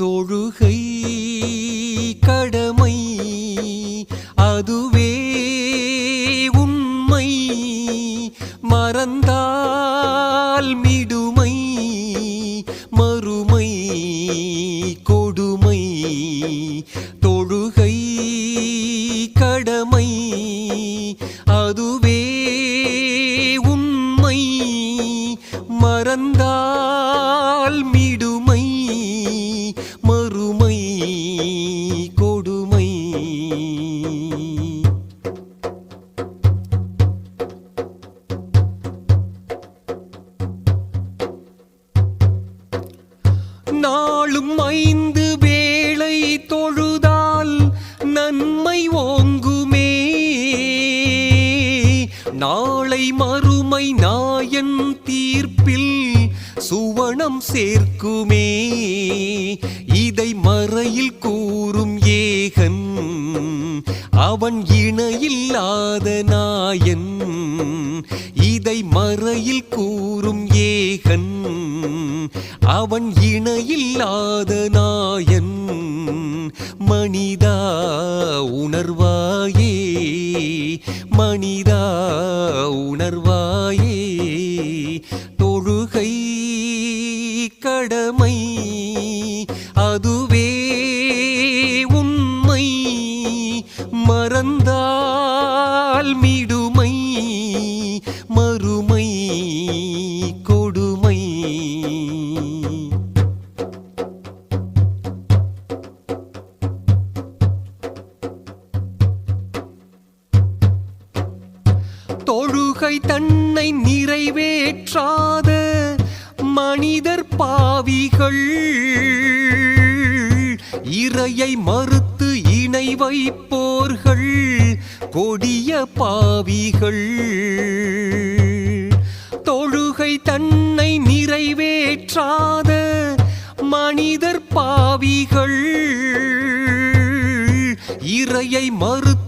தொழுகை கடமை அதுவே உண்மை. மறந்தால் மிடுமை மறுமை கொடுமை. தொழுகை கடமை அதுவே உண்மை. மறந்தால் நாளும் ஐந்து வேளை தொழுதால் நன்மை ஓங்குமே. நாளை மறுமை நாயன் தீர்ப்பில் சுவனம் சேர்க்குமே. இதை மறையில் கூறும் ஏகன் அவன் இணையில்லாத நாயன். இதை மறையில் கூறும் ஏகன் அவன் இணையில்லாத நாயன் மனிதா உணர்வாயே மனிதா உணர்வாயே. தொழுகை கடமை அதுவே உண்மை மறந்தால் மீ தொழுகை தன்னை நிறைவேற்றாத மனிதர் பாவிகள். இறையை மறுத்து இணை வைப்போர்கள் கொடிய பாவிகள். தொழுகை தன்னை நிறைவேற்றாத மனிதர் பாவிகள். இறையை மறுத்து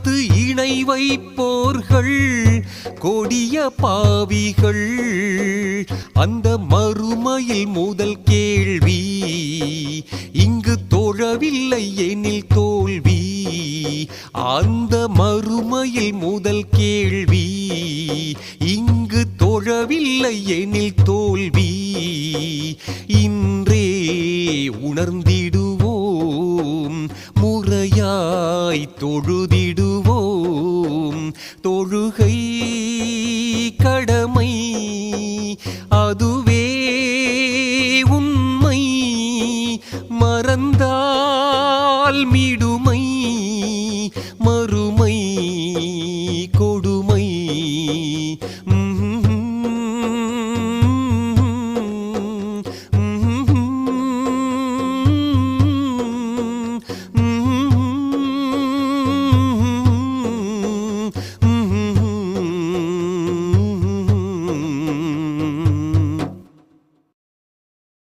இணை வைப்போர்கள் கொடிய பாவிகள். அந்த மறுமையில் முதல் கேள்வி இங்கு தொழவில்லை எனில் தோல்வி. அந்த மறுமையில் முதல் கேள்வி இங்கு தொழவில்லை எனில் தோல்வி. இன்றே உணர்ந்திடுவோம் முறையாய் தொழுதிடுவோம். தொழுகை கடமை. அதுவே உண்மை. மறந்தால் மிடுமை. மறுமை கொடுமை.